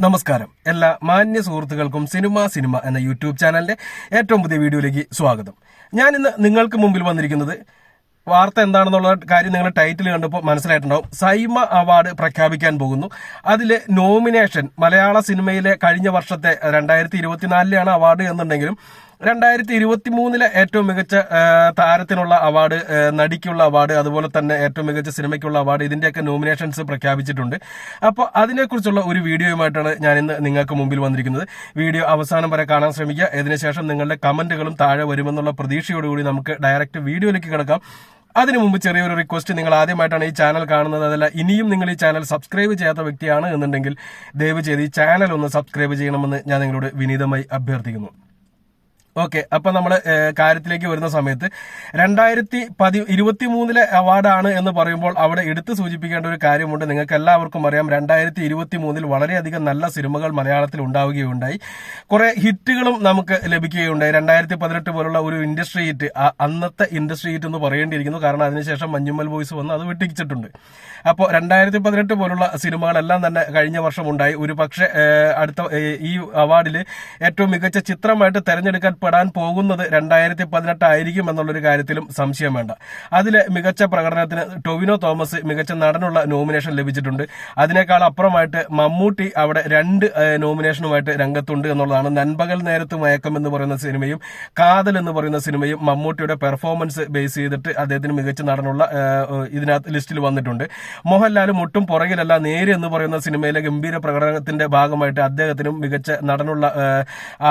നമസ്കാരം. എല്ലാ മാന്യ സുഹൃത്തുക്കൾക്കും സിനിമ സിനിമ എന്ന യൂട്യൂബ് ചാനലിന്റെ ഏറ്റവും പുതിയ വീഡിയോയിലേക്ക് സ്വാഗതം. ഞാൻ ഇന്ന് നിങ്ങൾക്ക് മുമ്പിൽ വന്നിരിക്കുന്നത് വാർത്ത എന്താണെന്നുള്ള കാര്യം നിങ്ങൾ ടൈറ്റിൽ കണ്ടപ്പോൾ മനസ്സിലായിട്ടുണ്ടാവും. സൈമ അവാർഡ് പ്രഖ്യാപിക്കാൻ പോകുന്നു. അതിലെ നോമിനേഷൻ മലയാള സിനിമയിലെ കഴിഞ്ഞ വർഷത്തെ രണ്ടായിരത്തി ഇരുപത്തിനാലിലാണ് അവാർഡ് എന്നുണ്ടെങ്കിലും രണ്ടായിരത്തി ഇരുപത്തി മൂന്നിലെ ഏറ്റവും മികച്ച താരത്തിനുള്ള അവാർഡ് നടിക്കുള്ള അവാർഡ് അതുപോലെ തന്നെ ഏറ്റവും മികച്ച സിനിമയ്ക്കുള്ള അവാർഡ് ഇതിന്റെയൊക്കെ നോമിനേഷൻസ് പ്രഖ്യാപിച്ചിട്ടുണ്ട്. അപ്പോൾ അതിനെക്കുറിച്ചുള്ള ഒരു വീഡിയോയുമായിട്ടാണ് ഞാൻ ഇന്ന് നിങ്ങൾക്ക് മുമ്പിൽ വന്നിരിക്കുന്നത്. വീഡിയോ അവസാനം വരെ കാണാൻ ശ്രമിക്കുക. ഇതിനുശേഷം നിങ്ങളുടെ കമന്റുകളും താഴെ വരുമെന്നുള്ള പ്രതീക്ഷയോടുകൂടി നമുക്ക് ഡയറക്റ്റ് വീഡിയോയിലേക്ക് കിടക്കാം. അതിനു മുമ്പ് ചെറിയൊരു റിക്വസ്റ്റ് നിങ്ങൾ ആദ്യമായിട്ടാണ് ഈ ചാനൽ കാണുന്നത്. അതല്ല ഇനിയും നിങ്ങൾ ഈ ചാനൽ സബ്സ്ക്രൈബ് ചെയ്യാത്ത വ്യക്തിയാണ് എന്നുണ്ടെങ്കിൽ ദയവ് ചെയ്ത് ഈ ചാനൽ ഒന്ന് സബ്സ്ക്രൈബ് ചെയ്യണമെന്ന് ഞാൻ നിങ്ങളോട് വിനീതമായി അഭ്യർത്ഥിക്കുന്നു. ഓക്കെ അപ്പൊ നമ്മൾ കാര്യത്തിലേക്ക് വരുന്ന സമയത്ത് രണ്ടായിരത്തി പതി ഇരുപത്തി മൂന്നിലെ അവാർഡാണ് എന്ന് പറയുമ്പോൾ അവിടെ എടുത്തു സൂചിപ്പിക്കേണ്ട ഒരു കാര്യമുണ്ട്. നിങ്ങൾക്ക് എല്ലാവർക്കും അറിയാം രണ്ടായിരത്തി ഇരുപത്തി മൂന്നിൽ വളരെയധികം നല്ല സിനിമകൾ മലയാളത്തിൽ ഉണ്ടാവുകയുണ്ടായി. കുറെ ഹിറ്റുകളും നമുക്ക് ലഭിക്കുകയുണ്ടായി. രണ്ടായിരത്തി പതിനെട്ട് പോലുള്ള ഒരു ഇൻഡസ്ട്രി ഹിറ്റ് അന്നത്തെ ഇൻഡസ്ട്രി ഹിറ്റ് എന്ന് പറയേണ്ടിയിരിക്കുന്നു. കാരണം അതിനുശേഷം മഞ്ഞുമ്മൽ വോയിസ് വന്ന് അത് വെട്ടിച്ചിട്ടുണ്ട് അപ്പോൾ രണ്ടായിരത്തി പതിനെട്ട് പോലുള്ള സിനിമകളെല്ലാം തന്നെ കഴിഞ്ഞ വർഷം ഉണ്ടായി. ഒരു പക്ഷേ അടുത്ത ഈ അവാർഡിൽ ഏറ്റവും മികച്ച ചിത്രമായിട്ട് തെരഞ്ഞെടുക്കപ്പെടാൻ പോകുന്നത് രണ്ടായിരത്തി പതിനെട്ട് ആയിരിക്കും എന്നുള്ളൊരു കാര്യത്തിലും സംശയം വേണ്ട. അതിലെ മികച്ച പ്രകടനത്തിന് ടൊവിനോ തോമസ് മികച്ച നടനുള്ള നോമിനേഷൻ ലഭിച്ചിട്ടുണ്ട്. അതിനേക്കാൾ അപ്പുറമായിട്ട് മമ്മൂട്ടി അവിടെ രണ്ട് നോമിനേഷനുമായിട്ട് രംഗത്തുണ്ട് എന്നുള്ളതാണ് നൻപകൽ നേരത്ത് മയക്കം എന്ന് പറയുന്ന സിനിമയും കാതൽ എന്ന് പറയുന്ന സിനിമയും മമ്മൂട്ടിയുടെ പെർഫോമൻസ് ബേസ് ചെയ്തിട്ട് അദ്ദേഹത്തിന് മികച്ച നടനുള്ള ഇതിനകത്ത് ലിസ്റ്റിൽ വന്നിട്ടുണ്ട്. മോഹൻലാൽ മുട്ടും പുറകിലല്ല നേര് എന്ന് പറയുന്ന സിനിമയിലെ ഗംഭീര പ്രകടനത്തിന്റെ ഭാഗമായിട്ട് അദ്ദേഹത്തിനും മികച്ച നടനുള്ള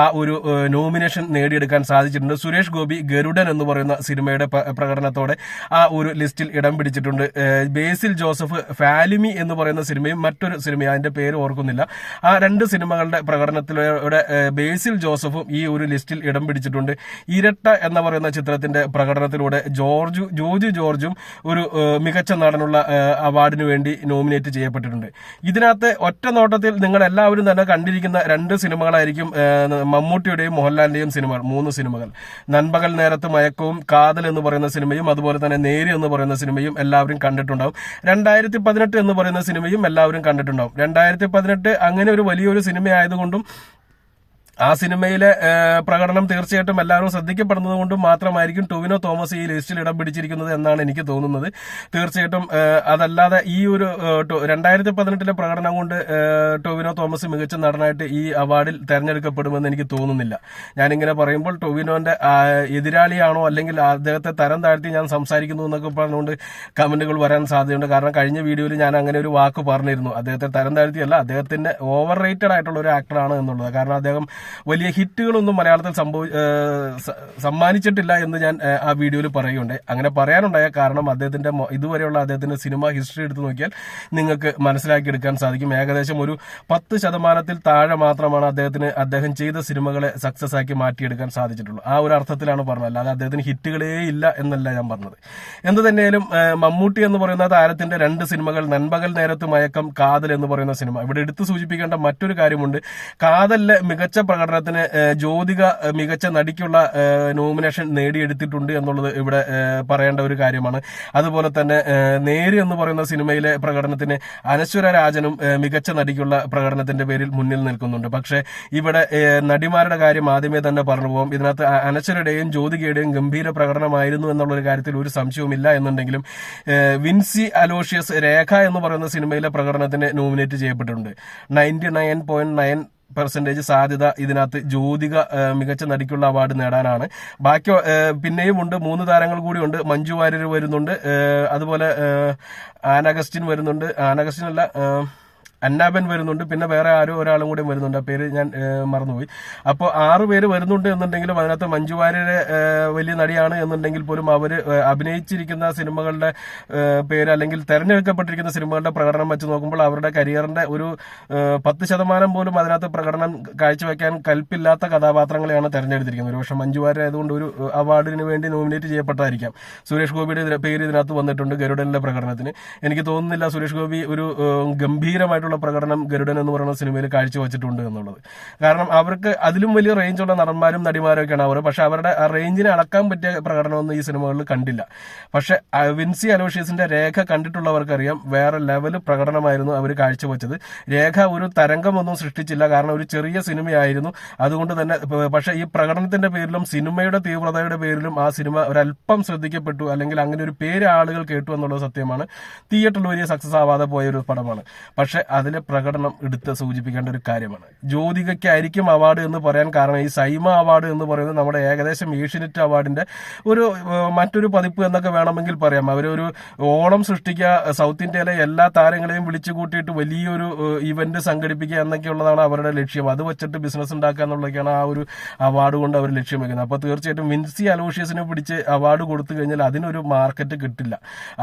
ആ ഒരു നോമിനേഷൻ നേടിയെടുക്കാൻ സാധിച്ചിട്ടുണ്ട്. സുരേഷ് ഗോപി ഗരുഡൻ എന്ന് പറയുന്ന സിനിമയുടെ പ്രകടനത്തോടെ ആ ഒരു ലിസ്റ്റിൽ ഇടം പിടിച്ചിട്ടുണ്ട്. ബേസിൽ ജോസഫ് ഫാലിമി എന്ന് പറയുന്ന സിനിമയും മറ്റൊരു സിനിമയും അതിന്റെ പേര് ഓർക്കുന്നില്ല. ആ രണ്ട് സിനിമകളുടെ പ്രകടനത്തിലൂടെ ബേസിൽ ജോസഫും ഈ ഒരു ലിസ്റ്റിൽ ഇടം പിടിച്ചിട്ടുണ്ട്. ഇരട്ട എന്ന് പറയുന്ന ചിത്രത്തിന്റെ പ്രകടനത്തിലൂടെ ജോർജു ജോജു ജോർജും ഒരു മികച്ച നടനുള്ള അവാർഡിന് വേണ്ടി നോമിനേറ്റ് ചെയ്യപ്പെട്ടിട്ടുണ്ട്. ഇതിനകത്ത് ഒറ്റ നോട്ടത്തിൽ നിങ്ങൾ എല്ലാവരും തന്നെ കണ്ടിരിക്കുന്ന രണ്ട് സിനിമകളായിരിക്കും മമ്മൂട്ടിയുടെയും മോഹൻലാലിന്റെയും സിനിമകൾ മൂന്ന് സിനിമകൾ. നൻപകൽ നേരത്ത് മയക്കവും കാതൽ എന്ന് പറയുന്ന സിനിമയും അതുപോലെ തന്നെ നേര് എന്ന് പറയുന്ന സിനിമയും എല്ലാവരും കണ്ടിട്ടുണ്ടാവും. രണ്ടായിരത്തി പതിനെട്ട് എന്ന് പറയുന്ന സിനിമയും എല്ലാവരും കണ്ടിട്ടുണ്ടാവും. രണ്ടായിരത്തി പതിനെട്ട് അങ്ങനെ ഒരു വലിയൊരു സിനിമ ആയതുകൊണ്ടും ആ സിനിമയിലെ പ്രകടനം തീർച്ചയായിട്ടും എല്ലാവരും ശ്രദ്ധിക്കപ്പെടുന്നത് കൊണ്ടും മാത്രമായിരിക്കും ടൊവിനോ തോമസ് ഈ ലിസ്റ്റിൽ ഇടം പിടിച്ചിരിക്കുന്നത് എന്നാണ് എനിക്ക് തോന്നുന്നത്. തീർച്ചയായിട്ടും അതല്ലാതെ ഈ ഒരു രണ്ടായിരത്തി പതിനെട്ടിലെ പ്രകടനം കൊണ്ട് ടൊവിനോ തോമസ് മികച്ച നടനായിട്ട് ഈ അവാർഡിൽ തെരഞ്ഞെടുക്കപ്പെടുമെന്ന് എനിക്ക് തോന്നുന്നില്ല. ഞാനിങ്ങനെ പറയുമ്പോൾ ടൊവിനോന്റെ എതിരാളിയാണോ അല്ലെങ്കിൽ അദ്ദേഹത്തെ തരം താഴ്ത്തി ഞാൻ സംസാരിക്കുന്നു എന്നൊക്കെ പറഞ്ഞുകൊണ്ട് കമന്റുകൾ വരാൻ സാധ്യതയുണ്ട്. കാരണം കഴിഞ്ഞ വീഡിയോയിൽ ഞാൻ അങ്ങനെ ഒരു വാക്ക് പറഞ്ഞിരുന്നു. അദ്ദേഹത്തെ തരം താഴ്ത്തിയല്ല അദ്ദേഹത്തിന്റെ ഓവർ റേറ്റഡ് ആയിട്ടുള്ള ഒരു ആക്ടറാണ് എന്നുള്ളത്. കാരണം അദ്ദേഹം വലിയ ഹിറ്റുകളൊന്നും മലയാളത്തിൽ സംഭവ സമ്മാനിച്ചിട്ടില്ല എന്ന് ഞാൻ ആ വീഡിയോയിൽ പറയുകയുണ്ട് അങ്ങനെ പറയാനുണ്ടായ കാരണം അദ്ദേഹത്തിന്റെ ഇതുവരെയുള്ള അദ്ദേഹത്തിന്റെ സിനിമ ഹിസ്റ്ററി എടുത്തു നോക്കിയാൽ നിങ്ങൾക്ക് മനസ്സിലാക്കിയെടുക്കാൻ സാധിക്കും. ഏകദേശം ഒരു പത്ത് ശതമാനത്തിൽ താഴെ മാത്രമാണ് അദ്ദേഹത്തിന് അദ്ദേഹം ചെയ്ത സിനിമകളെ സക്സസ് ആക്കി മാറ്റിയെടുക്കാൻ സാധിച്ചിട്ടുള്ളൂ. ആ ഒരു അർത്ഥത്തിലാണ് പറഞ്ഞത്. അല്ലാതെ അദ്ദേഹത്തിന് ഹിറ്റുകളേ ഇല്ല എന്നല്ല ഞാൻ പറഞ്ഞത്. എന്ത് തന്നെയാലും മമ്മൂട്ടി എന്ന് പറയുന്ന താരത്തിന്റെ രണ്ട് സിനിമകൾ നൻപകൽ നേരത്ത് മയക്കം കാതൽ എന്ന് പറയുന്ന സിനിമ. ഇവിടെ എടുത്തു സൂചിപ്പിക്കേണ്ട മറ്റൊരു കാര്യമുണ്ട്. കാതലിലെ മികച്ച പ്രകടനത്തിന് ജ്യോതിക മികച്ച നടിക്കുള്ള നോമിനേഷൻ നേടിയെടുത്തിട്ടുണ്ട് എന്നുള്ളത് ഇവിടെ പറയേണ്ട ഒരു കാര്യമാണ്. അതുപോലെ തന്നെ നേര് എന്ന് പറയുന്ന സിനിമയിലെ പ്രകടനത്തിന് അനശ്വര രാജനും മികച്ച നടിക്കുള്ള പ്രകടനത്തിന്റെ പേരിൽ മുന്നിൽ നിൽക്കുന്നുണ്ട്. പക്ഷെ ഇവിടെ നടിമാരുടെ കാര്യം ആദ്യമേ തന്നെ പറഞ്ഞു പോകും ഇതിനകത്ത് അനശ്വരയുടെയും ജ്യോതികയുടെയും ഗംഭീര പ്രകടനമായിരുന്നു എന്നുള്ള ഒരു കാര്യത്തിൽ ഒരു സംശയവുമില്ല എന്നുണ്ടെങ്കിലും വിൻസി അലോഷ്യസ് രേഖ എന്ന് പറയുന്ന സിനിമയിലെ പ്രകടനത്തിന് നോമിനേറ്റ് ചെയ്യപ്പെട്ടിട്ടുണ്ട്. Ninety nine point nine percentage സാധ്യത ഇതിനകത്ത് ജ്യോതിക മികച്ച നടിക്കുള്ള അവാർഡ് നേടാനാണ്. ബാക്കി പിന്നെയും ഉണ്ട്. മൂന്ന് താരങ്ങൾ കൂടിയുണ്ട് മഞ്ജു വാര്യർ വരുന്നുണ്ട്. അതുപോലെ ആനഗസ്റ്റിൻ വരുന്നുണ്ട്. ആനഗസ്റ്റിൻ അല്ല അന്നാബൻ വരുന്നുണ്ട് പിന്നെ വേറെ ആരോ ഒരാളും കൂടി വരുന്നുണ്ട്. ആ പേര് ഞാൻ മറന്നുപോയി. അപ്പോൾ ആറ് പേര് വരുന്നുണ്ട് എന്നുണ്ടെങ്കിലും അതിനകത്ത് മഞ്ജു വാര്യരെ വലിയ നടിയാണ് എന്നുണ്ടെങ്കിൽ പോലും അവർ അഭിനയിച്ചിരിക്കുന്ന സിനിമകളുടെ പേര് അല്ലെങ്കിൽ തെരഞ്ഞെടുക്കപ്പെട്ടിരിക്കുന്ന സിനിമകളുടെ പ്രകടനം വെച്ച് നോക്കുമ്പോൾ അവരുടെ കരിയറിന്റെ ഒരു പത്ത് ശതമാനം പോലും അതിനകത്ത് പ്രകടനം കാഴ്ചവെക്കാൻ കൽപ്പില്ലാത്ത കഥാപാത്രങ്ങളെയാണ് തെരഞ്ഞെടുത്തിരിക്കുന്നത്. ഒരു പക്ഷേ മഞ്ജു വാര്യർ ആയതുകൊണ്ട് ഒരു അവാർഡിന് വേണ്ടി നോമിനേറ്റ് ചെയ്യപ്പെട്ടായിരിക്കാം. സുരേഷ് ഗോപിയുടെ പേര് ഇതിനകത്ത് വന്നിട്ടുണ്ട് ഗരുഡനിലെ പ്രകടനത്തിന്. എനിക്ക് തോന്നുന്നില്ല സുരേഷ് ഗോപി ഒരു ഗംഭീരമായിട്ടുള്ള ആയിട്ടുള്ള പ്രകടനം ഗരുഡൻ എന്ന് പറയുന്ന സിനിമയിൽ കാഴ്ചവെച്ചിട്ടുണ്ട് എന്നുള്ളത്. കാരണം അവർക്ക് അതിലും വലിയ റേഞ്ചുള്ള നടന്മാരും നടിമാരും ഒക്കെയാണ് അവർ പക്ഷെ അവരുടെ ആ റേഞ്ചിനെ അളക്കാൻ പറ്റിയ പ്രകടനമൊന്നും ഈ സിനിമകളിൽ കണ്ടില്ല. പക്ഷെ വിൻസി അലോഷ്യസിന്റെ രേഖ കണ്ടിട്ടുള്ളവർക്കറിയാം വേറെ ലെവൽ പ്രകടനമായിരുന്നു അവർ കാഴ്ചവെച്ചത്. രേഖ ഒരു തരംഗമൊന്നും സൃഷ്ടിച്ചില്ല. കാരണം ഒരു ചെറിയ സിനിമയായിരുന്നു. അതുകൊണ്ട് തന്നെ പക്ഷെ ഈ പ്രകടനത്തിന്റെ പേരിലും സിനിമയുടെ തീവ്രതയുടെ പേരിലും ആ സിനിമ ഒരല്പം ശ്രദ്ധിക്കപ്പെട്ടു. അല്ലെങ്കിൽ അങ്ങനെ ഒരു പേര് ആളുകൾ കേട്ടു എന്നുള്ളത് സത്യമാണ്. തിയേറ്ററിൽ വലിയ സക്സസ് ആവാതെ പോയ ഒരു പടമാണ്. പക്ഷെ അതിലെ പ്രകടനം എടുത്ത് സൂചിപ്പിക്കേണ്ട ഒരു കാര്യമാണ്. ജ്യോതികയ്ക്കായിരിക്കും അവാർഡ് എന്ന് പറയാൻ കാരണം ഈ സൈമ അവാർഡ് എന്ന് പറയുന്നത് നമ്മുടെ ഏകദേശം ഏഷ്യനെറ്റ് അവാർഡിന്റെ ഒരു മറ്റൊരു പതിപ്പ് എന്നൊക്കെ വേണമെങ്കിൽ പറയാം. അവരൊരു ഓണം സൃഷ്ടിക്കുക സൗത്ത് ഇന്ത്യയിലെ എല്ലാ താരങ്ങളെയും വിളിച്ചു കൂട്ടിയിട്ട് വലിയൊരു ഇവന്റ് സംഘടിപ്പിക്കുക എന്നൊക്കെയുള്ളതാണ് അവരുടെ ലക്ഷ്യം. അത് വെച്ചിട്ട് ബിസിനസ് ഉണ്ടാക്കുക എന്നുള്ളതൊക്കെയാണ് ആ ഒരു അവാർഡ് കൊണ്ട് അവർ ലക്ഷ്യം വെക്കുന്നത്. അപ്പോൾ തീർച്ചയായിട്ടും മിൻസി അലോഷ്യസിനെ പിടിച്ച് അവാർഡ് കൊടുത്തു കഴിഞ്ഞാൽ അതിനൊരു മാർക്കറ്റ് കിട്ടില്ല.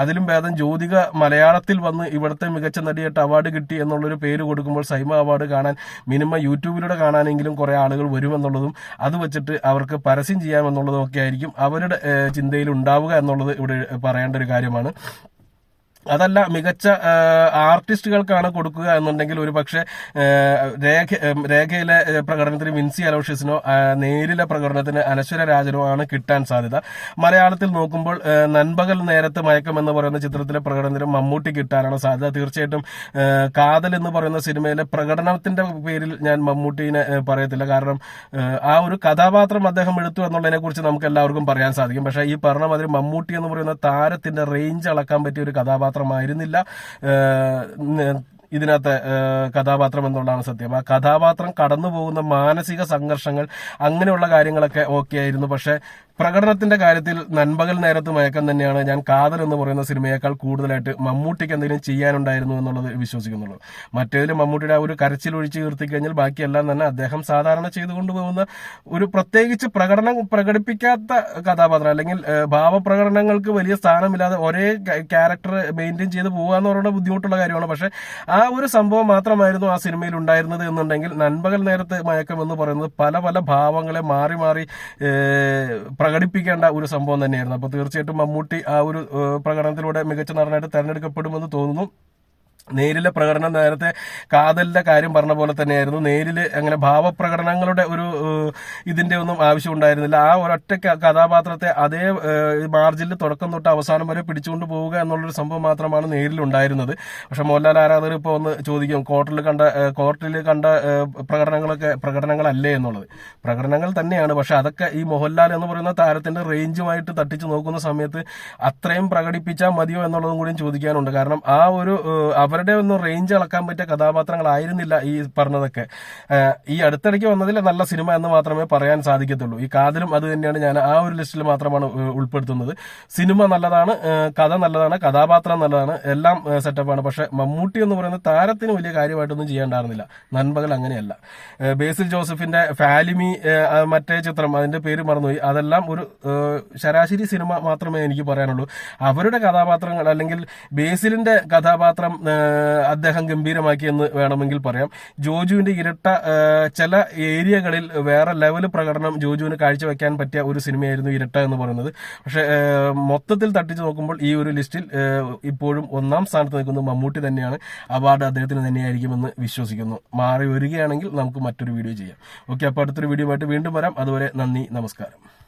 അതിലും ഭേദം ജ്യോതിക മലയാളത്തിൽ വന്ന് ഇവിടുത്തെ മികച്ച നടിയായിട്ട് അവാർഡ് കിട്ടി എന്നുള്ളൊരു പേര് കൊടുക്കുമ്പോൾ സൈമ അവാർഡ് കാണാൻ മിനിമം യൂട്യൂബിലൂടെ കാണാനെങ്കിലും കുറേ ആളുകൾ വരുമെന്നുള്ളതും അത് വെച്ചിട്ട് അവർക്ക് പരസ്യം ചെയ്യാമെന്നുള്ളതും ഒക്കെ ആയിരിക്കും അവരുടെ ചിന്തയിൽ ഉണ്ടാവുക എന്നുള്ളത് ഇവിടെ പറയേണ്ട ഒരു കാര്യമാണ്. അതല്ല മികച്ച ആർട്ടിസ്റ്റുകൾക്കാണ് കൊടുക്കുക എന്നുണ്ടെങ്കിൽ ഒരു പക്ഷേ രേഖ രേഖയിലെ പ്രകടനത്തിന് വിൻസി അലോഷ്യസിനോ നേരിലെ പ്രകടനത്തിന് അനശ്വര രാജനോ ആണ് കിട്ടാൻ സാധ്യത. മലയാളത്തിൽ നോക്കുമ്പോൾ നൻപകൽ നേരത്ത് മയക്കം എന്ന് പറയുന്ന ചിത്രത്തിലെ പ്രകടനത്തിന് മമ്മൂട്ടി കിട്ടാനാണ് സാധ്യത. തീർച്ചയായിട്ടും കാതൽ എന്ന് പറയുന്ന സിനിമയിലെ പ്രകടനത്തിന്റെ പേരിൽ ഞാൻ മമ്മൂട്ടിനെ പറയത്തില്ല. കാരണം ആ, ഒരു കഥാപാത്രം അദ്ദേഹം എടുത്തു എന്നുള്ളതിനെ കുറിച്ച് നമുക്ക് എല്ലാവർക്കും പറയാൻ സാധിക്കും. പക്ഷേ ഈ പറഞ്ഞ മാതിരി മമ്മൂട്ടി എന്ന് പറയുന്ന താരത്തിന്റെ റേഞ്ച് അളക്കാൻ പറ്റിയ ഒരു കഥാപാത്രമായിരുന്നില്ല ഇതിനകത്തെ കഥാപാത്രം എന്നുള്ളതാണ് സത്യം. ആ കഥാപാത്രം കടന്നു പോകുന്ന മാനസിക സംഘർഷങ്ങൾ അങ്ങനെയുള്ള കാര്യങ്ങളൊക്കെ ഓക്കെ ആയിരുന്നു പക്ഷെ പ്രകടനത്തിന്റെ കാര്യത്തിൽ നൻപകൽ നേരത്ത് മയക്കം തന്നെയാണ്. ഞാൻ കാതൽ എന്ന് പറയുന്ന സിനിമയേക്കാൾ കൂടുതലായിട്ട് മമ്മൂട്ടിക്ക് എന്തെങ്കിലും ചെയ്യാനുണ്ടായിരുന്നു എന്നുള്ളത് വിശ്വസിക്കുന്നുള്ളൂ. മറ്റേതിൽ മമ്മൂട്ടിയുടെ ആ ഒരു കരച്ചിൽ ഒഴിച്ച് നിർത്തി കഴിഞ്ഞാൽ ബാക്കിയെല്ലാം തന്നെ അദ്ദേഹം സാധാരണ ചെയ്തു കൊണ്ടുപോകുന്ന ഒരു പ്രത്യേകിച്ച് പ്രകടനം പ്രകടിപ്പിക്കാത്ത കഥാപാത്രം അല്ലെങ്കിൽ ഭാവപ്രകടനങ്ങൾക്ക് വലിയ സ്ഥാനമില്ലാതെ ഒരേ ക്യാരക്ടർ മെയിന്റെയിൻ ചെയ്ത് പോകുക എന്ന് പറയുന്നത് ബുദ്ധിമുട്ടുള്ള കാര്യമാണ്. പക്ഷെ ആ ഒരു സംഭവം മാത്രമായിരുന്നു ആ സിനിമയിൽ ഉണ്ടായിരുന്നത് എന്നുണ്ടെങ്കിൽ നൻപകൽ നേരത്ത് മയക്കം എന്ന് പറയുന്നത് പല പല ഭാവങ്ങളെ മാറി മാറി പ്രകടിപ്പിക്കേണ്ട ഒരു സംഭവം തന്നെയായിരുന്നു. അപ്പോൾ തീർച്ചയായിട്ടും മമ്മൂട്ടി ആ ഒരു പ്രകടനത്തിലൂടെ മികച്ച നടനായിട്ട് തെരഞ്ഞെടുക്കപ്പെടുമെന്ന് തോന്നുന്നു. നേരിലെ പ്രകടനം നേരത്തെ കാതലിന്റെ കാര്യം പറഞ്ഞ പോലെ തന്നെയായിരുന്നു. നേരിൽ അങ്ങനെ ഭാവപ്രകടനങ്ങളുടെ ഒരു ഇതിന്റെ ഒന്നും ആവശ്യം ഉണ്ടായിരുന്നില്ല. ആ ഒരൊറ്റ കഥാപാത്രത്തെ അതേ മാർജിനിൽ തുടക്കം തൊട്ട് അവസാനം വരെ പിടിച്ചുകൊണ്ട് പോവുക എന്നുള്ളൊരു സംഭവം മാത്രമാണ് നേരിൽ ഉണ്ടായിരുന്നത് പക്ഷെ മോഹൻലാൽ ആരാധകർ ഇപ്പോൾ ഒന്ന് ചോദിക്കും കോർട്ടിൽ കണ്ട കോർട്ടിൽ കണ്ട പ്രകടനങ്ങളൊക്കെ പ്രകടനങ്ങളല്ലേ എന്നുള്ളത്? പ്രകടനങ്ങൾ തന്നെയാണ്. പക്ഷെ അതൊക്കെ ഈ മോഹൻലാൽ എന്ന് പറയുന്ന താരത്തിന്റെ റേഞ്ചുമായിട്ട് തട്ടിച്ചു നോക്കുന്ന സമയത്ത് അത്രയും പ്രകടിപ്പിച്ചാൽ മതിയോ എന്നുള്ളതും കൂടിയും ചോദിക്കാനുണ്ട്. കാരണം ആ ഒരു ഏഹ്, അവരുടെ ഒന്നും റേഞ്ച് അളക്കാൻ പറ്റിയ കഥാപാത്രങ്ങളായിരുന്നില്ല ഈ പറഞ്ഞതൊക്കെ. ഈ അടുത്തിടയ്ക്ക് വന്നതിൽ നല്ല സിനിമ എന്ന് മാത്രമേ പറയാൻ സാധിക്കത്തുള്ളൂ. ഈ കാതലും അത് തന്നെയാണ് ഞാൻ ആ ഒരു ലിസ്റ്റിൽ മാത്രമാണ് ഉൾപ്പെടുത്തുന്നത്. സിനിമ നല്ലതാണ് കഥ നല്ലതാണ് കഥാപാത്രം നല്ലതാണ് എല്ലാം സെറ്റപ്പാണ്. പക്ഷെ മമ്മൂട്ടി എന്ന് പറയുന്ന താരത്തിന് വലിയ കാര്യമായിട്ടൊന്നും ചെയ്യാണ്ടായിരുന്നില്ല. നൻപകൽ അങ്ങനെയല്ല. ബേസിൽ ജോസഫിന്റെ ഫാലിമി മറ്റേ ചിത്രം അതിന്റെ പേര് മറന്നുപോയി. അതെല്ലാം ഒരു ശരാശരി സിനിമ മാത്രമേ എനിക്ക് പറയാനുള്ളൂ. അവരുടെ കഥാപാത്രങ്ങൾ അല്ലെങ്കിൽ ബേസിലിന്റെ കഥാപാത്രം അദ്ദേഹം ഗംഭീരമാക്കി എന്ന് വേണമെങ്കിൽ പറയാം. ജോജുവിന്റെ ഇരട്ട ചില ഏരിയകളിൽ വേറെ ലെവൽ പ്രകടനം ജോജുവിന് കാഴ്ചവെക്കാൻ പറ്റിയ ഒരു സിനിമയായിരുന്നു ഇരട്ട എന്ന് പറയുന്നത്. പക്ഷെ മൊത്തത്തിൽ തട്ടിച്ചു നോക്കുമ്പോൾ ഈ ഒരു ലിസ്റ്റിൽ ഇപ്പോഴും ഒന്നാം സ്ഥാനത്ത് നിൽക്കുന്നത് മമ്മൂട്ടി തന്നെയാണ് അവാർഡ് അദ്ദേഹത്തിന് തന്നെയായിരിക്കുമെന്ന് വിശ്വസിക്കുന്നു. മാറി വരികയാണെങ്കിൽ നമുക്ക് മറ്റൊരു വീഡിയോ ചെയ്യാം. ഓക്കെ അപ്പോൾ അടുത്തൊരു വീഡിയോ ആയിട്ട് വീണ്ടും വരാം. അതുവരെ നന്ദി നമസ്കാരം.